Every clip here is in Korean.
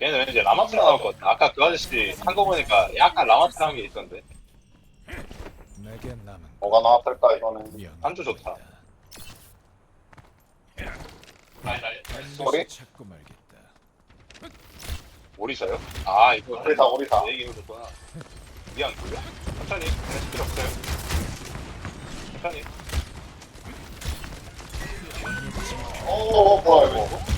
얘는 이제 라마스 나올 것 같아. 아까 그 아저씨 한 거 보니까 약간 라마스한 게 있던데. 내게 남은 뭐가 나왔을까 이거는 미연. 안주 좋다. 소리? 찾고 말겠다. 오리사요? 아 이거 오리사, 오리사. 내 얘기로 줬구나. 미안 그래. 천천히. 할 필요 없어요. 천천히. 오 어, 뭐야 이거 이거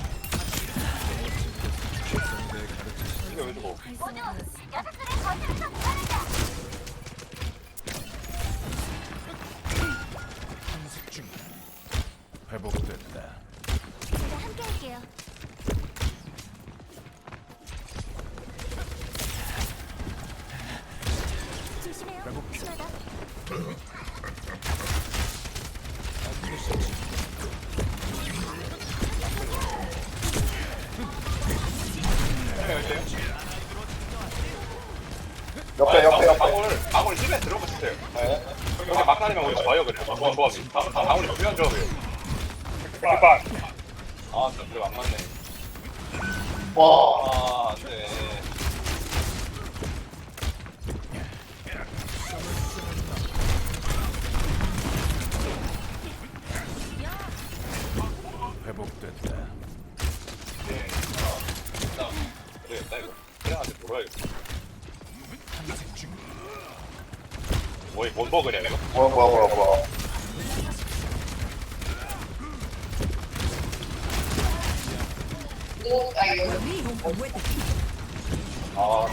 옆에 옆에 옆에 방울 방울 집에 들어보세요. 네. 여기 막다니면 우리 좋아요 그래. 좋아 조합이. 방- 방울이 중요한 조합이에요. 아, 진짜 그래 안 맞네. 와 아, 안 돼. 회복됐다. 네. 나 그래야겠다 이거. 그래가지고 놀아야겠다. 탄식 중. 뭔 버그냐 이거? 뭐야 뭐야 뭐야 뭐야 아,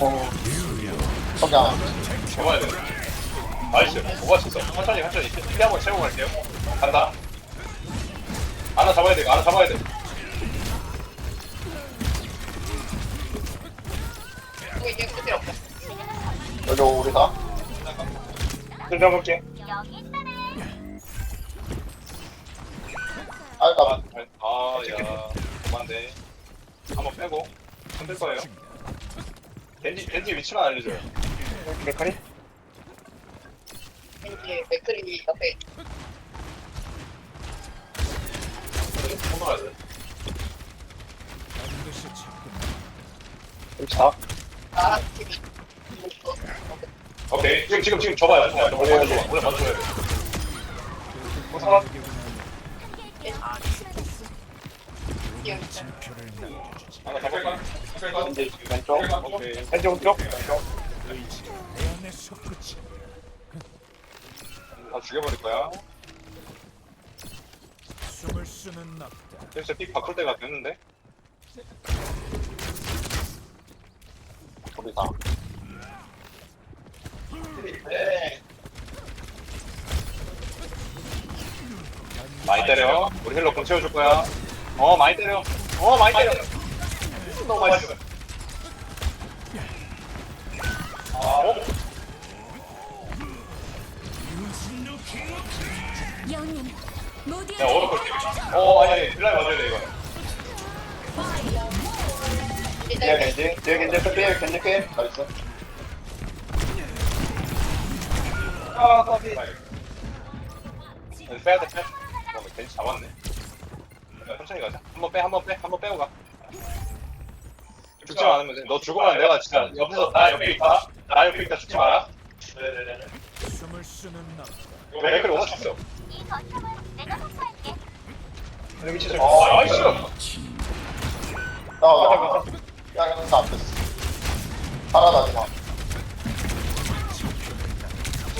어 석양 잡아야 돼. 나이스. 뭐가 쳤어? 천천히 천천히. 피 한번 채우고 갈게요. 간다. 하나 잡아야 돼. 이거 하나 잡아야 돼. 여기 오리사 여기 있다네. 아까 아, 야. 그만데. 한번 빼고. 흔들 거예요. 겐지, 겐지 위치만 알려줘요. 메카니? 왠지 맥크림이 옆에 돼. 반드시 위차 나랑 팀이 오케이. 지금, 지금, 지금 줘봐요. 줘봐요. 원래 먼저 줘봐. 원래 먼저 줘야 돼. 진표를 남겨주지. 하나? 겐지 왼쪽 오케이. 겐지 오른쪽 왼쪽 의지가 내 안에 솟구치. 다 죽여버릴 거야. 숨을 수는 없다. 진짜 픽 바꿀 때가 됐는데? 오리사 많이 때려. 우리 힐러 공 채워줄 거야. 어, 많이 때려. 어, 많이 때려. 너무 많이 때려. 아, 어? 영님, 모두의 야, 팀. 어, 아니, 아니, 빌라이 맞아야 돼, 이거. 뒤에 겐지 뒤에 겐지 또 뒤에 겐지 게임 나이스 아, 커피. 빼야 돼, 빼. 어, 괜히 잡았네. 야, 천천히 가자. 한번 빼, 한번 빼, 한번 빼고 가. 죽지 않으면 돼. 너 죽으면 내가 진짜 옆에서 나 옆에 있다. 나 옆에 있다 죽지 마라. 네네네. 숨을 수는 없다. 이거 맥클 오버 쳤어. 이 거점을 내가 확보할게. 여기 치죠. 어, 나이스. 나와 야 이거 안 됐어 살아나지 마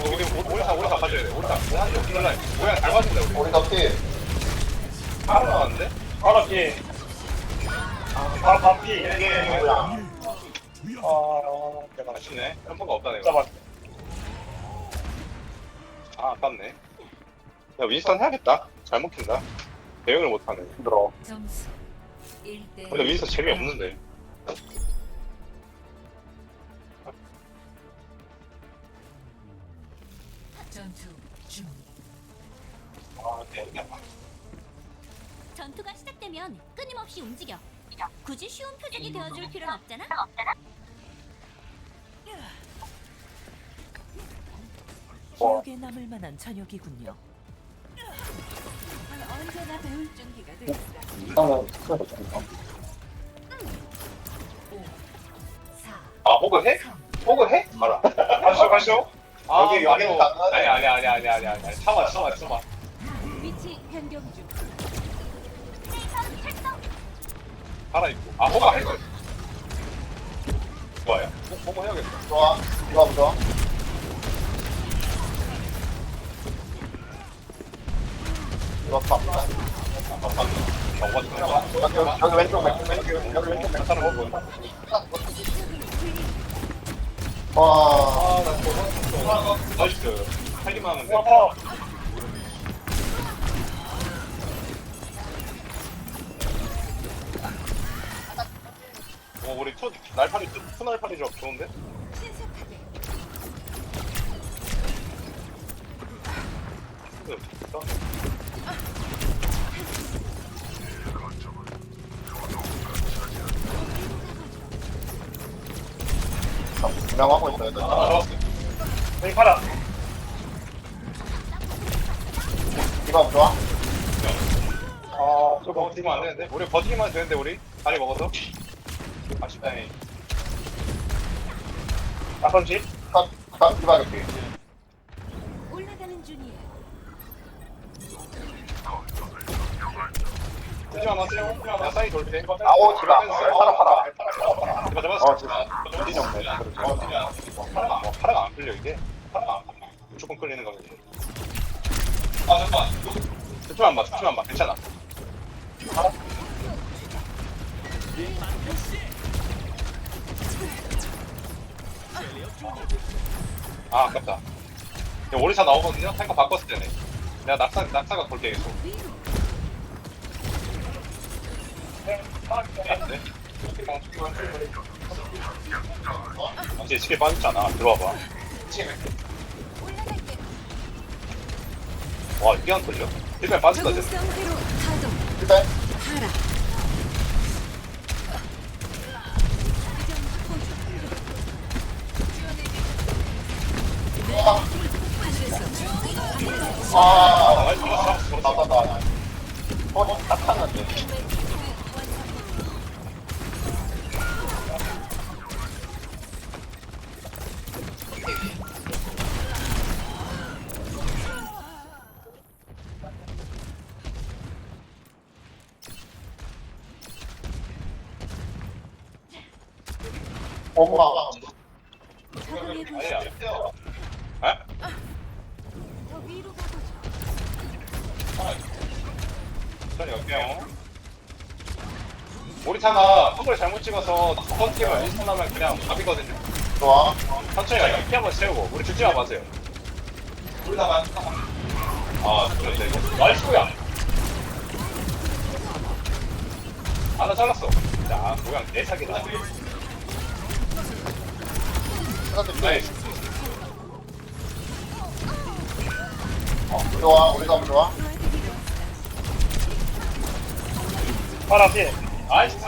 우리 오리사 오리사 가져야 돼. 오리사. 오리사 여기 올라. 뭐야 잘 맞는다 우리. 오리사 피 바로 나왔는데? 바로 뒤. 바로 반피. 뭐야 아, 내가 없다 내가. 잡았. 아 아깝네. 야 윈스턴 해야겠다. 잘 먹힌다. 대응을 못하네. 힘들어 점수 1대 근데 윈스턴 재미없는데. 되면 끊임없이 움직여. 굳이 쉬운 표적이 되어줄 필요는 없잖아. 기억에 남을 만한 저녁이군요. 언제나 배울 준비가 돼 있어 좀 호그 해? 호그 해? 봐라. 가시죠 가시죠 아, 여기 안 아니 아니 아니 아니 아니 아니 아니 참아 참아 참아. 위치 변경 중. 살아 있고. 아 호그 할 걸. 좋아요. 호- 호그 해야겠다. 좋아. 이거 좋아. 이거 봐. 정권 여기, 여기 왼쪽 왼쪽 왼쪽 여기 왼쪽 왼쪽. 사람 호그. 와. 저거 나이스. 살기만 하면 돼. 우리 투 날파리 투, 투 날파리 좀 좋은데? 신속하게. 그, 어? 분명하고 있어야 돼. 아 좋았어. 여기 팔아 이거 좋아. 아 저거 버티면 안 되는데? 우리 버티기만 되는데 우리 다리 먹어서 아쉽다니. 나선지 컷. 컷. 이거 이렇게. 올라가는 중이에요. 쓰지 마세요. 나 사이 돌 때. 아오 지마. 팔아 팔아. 이거 잡았어. 어 지금. 어디 좀 돼. 어, 진짜. 파라가, 뭐, 파라가 안 끌려, 이게? 파라가 안 끌려. 무조건 끌리는 거거든. 아, 잠깐만. 수치만 봐, 수치만 봐. 괜찮아. 아, 아깝다. 이거 오리사 나오거든요? 탱커 바꿨을 때네. 내가 낙사, 낙사가 볼게 계속. 네? 이제 스킬 빠졌잖아. 들어와봐. 와, 이게 안 걸려? 힐맨 빠졌다, 쟤. 일단 아. 나이스, 나. 어, 딱. 적응해 보시오. 아니야. 에? 더 위로 가보죠. 천천히 갈게요. 오리타가 턱을 잘못 찍어서 컨티가 리스폰하면 그냥 답이거든요. 좋아. 천천히 갈게요. 피 한번 채우고. 우리 죽지만 마세요. 오리타가 아, 그런데 이거. 나이스야! 아, 나 잘랐어. 야, 모양 내 사기다. 나이스. 좋아. 우리가 좋아. 팔아 피해 나이스.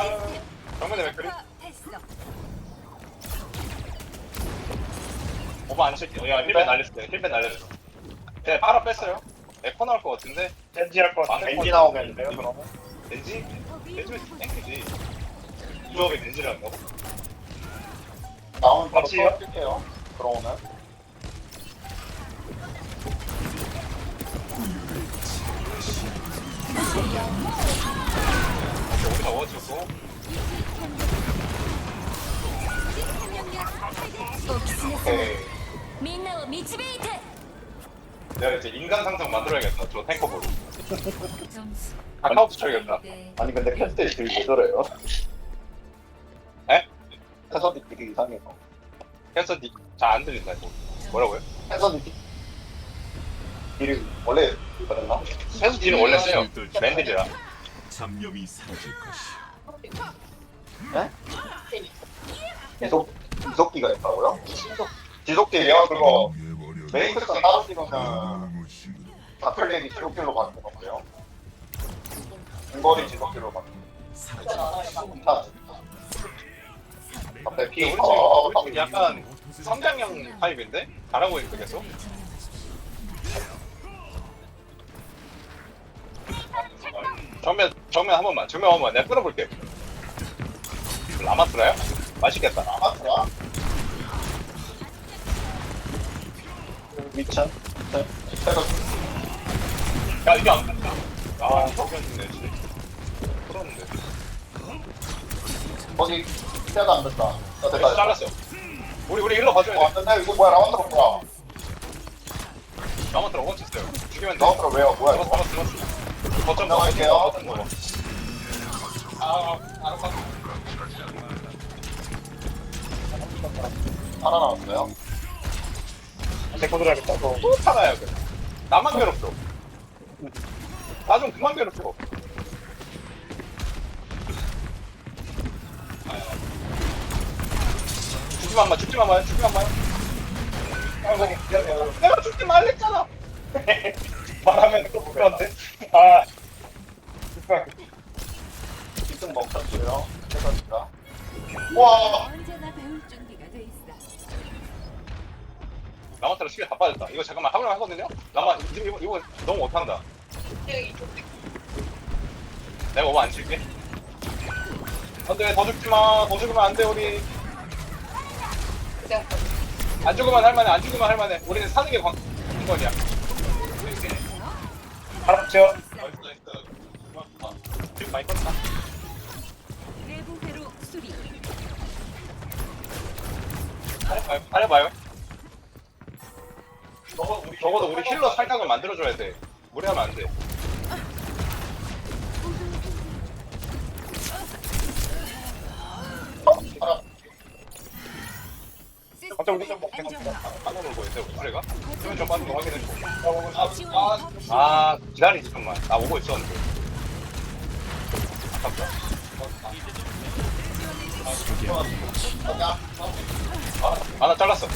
정면에 맥크리. 됐어. 오버 안 칠게요. 야, 힐벤 날렸어. 힐벤 날렸어. 네, 팔아 뺐어요. 에코 나올 것 같은데. 젠지 할것 같아 벤지 그러면? 렌지? 더 위로 렌지면 가보죠. 땡기지. 조합이 렌지라는 거. 나오면 바로 같이요? 쏠게요. 들어오면. 여기서 워치고. 오케이. みんなを導いて 내가 이제 인간 상상 만들어야겠다. 저 탱커보로. 점수 아카우트 쳐야겠다. 1대 아니, 근데 캐스트이 되게 왜 저래요? 에? 캐서디 되게 이상해요. 그래서 잘안 들린다 이거. 뭐라고요? 캐서디 딜이 원래 그랬나? 회수 뒤는 원래 세요. 맨들이라. 잡념이 사라질 것이야. 지속, 지속기가 있다고요? 지속기요? 그거 메이크가 따로 찍으면 다 플렉이 지속기로 받는 거고요. 중거리 지속기로 받는 거. 갑자기 피, 어, 우리 팀 약간 성장형 타입인데? 잘하고 있는데 계속? 정면 정면 한 번만 정면 한 번만. 내가 끌어볼게. 라마스라요? 맛있겠다. 라마스라? 미찬 야 이게 안 된다. 아 정면 죽네 지 끌었는데 거기 기대가 안 된다. 나 됐다 잘랐어. 우리 우리 일로 봐줘야 돼 안 된다 아, 이거 뭐야? 라마스 뭐야? 라마스 어거쳤어요. 죽이면 돼. 라마스 왜요? 뭐야 이거? 라마트라 거점 거점 먹어 아 알았어 하나 남았어요. 데리고 들어야겠다. 너. 또 살아야 돼 나만 괴롭혀 나 좀 그만 괴롭혀 죽지만 마 죽지만 죽지만 마요 아이고, 미안해요. 내가 죽지 말랬잖아 말하면 또 그런데. 아. 이등 멈췄어요. 태그입니다. 와. 언제나 배울 준비가 돼 있어. 따라 시계 다 빠졌다 이거 잠깐만 하려고 하거든요 나만 이거, 이거, 이거 너무 못한다. 내가 오버 안 칠게 안 돼 더 죽지 마 더 죽으면 안 돼 우리 그냥 안 죽으면 할만해 안 죽으면 할만해 우리는 사는 게 관- 관건이야 알았죠? 지금 많이 내부 회로 수리. 잘해봐요 잘해봐요. 적어도 우리 힐러 살짝을 만들어줘야 돼. 무리하면 안돼. 갑자기 우리 좀 먹게 좀 빠진 거 확인해줘 아 기다리지 정말. 나 오고 있었는데 아깝다 아나 잘랐어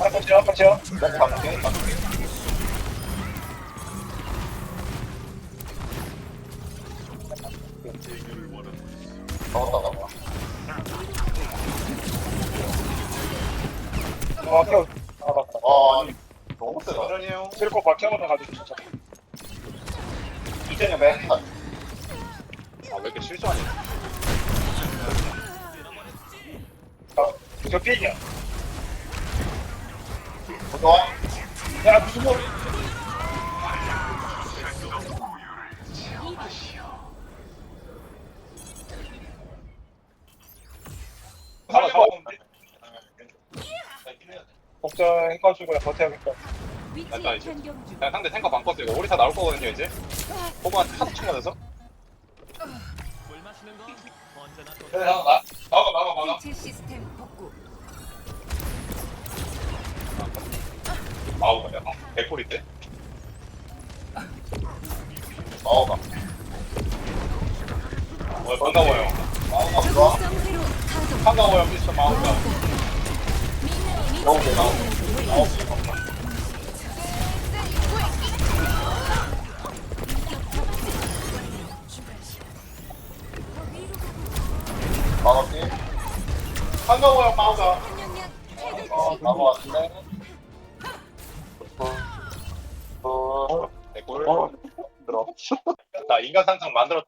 알았죠? 알았죠? 목 감게. 잡았다 실수하냐 아, 저 삐이야. 좋아. 야, 무슨 뭐. 하나 잡았는데 복자 해가지고 버텨야겠다. 위치 맞다, 이제. 변경 중. 야 상대 탱커 바꿨어 이거 오리사 나올 거거든요 이제 호구한테 하도 쳐맞아서 나가 나가 나가 나가 대체 시스템 복구. 아우 야 개꿀인데 마오가. 어 반가워요 마오가 좋아. 회로 가동. 반가워요 미스터 마우가 너무 돼. 마오. 마오지. 인간 상상 만들었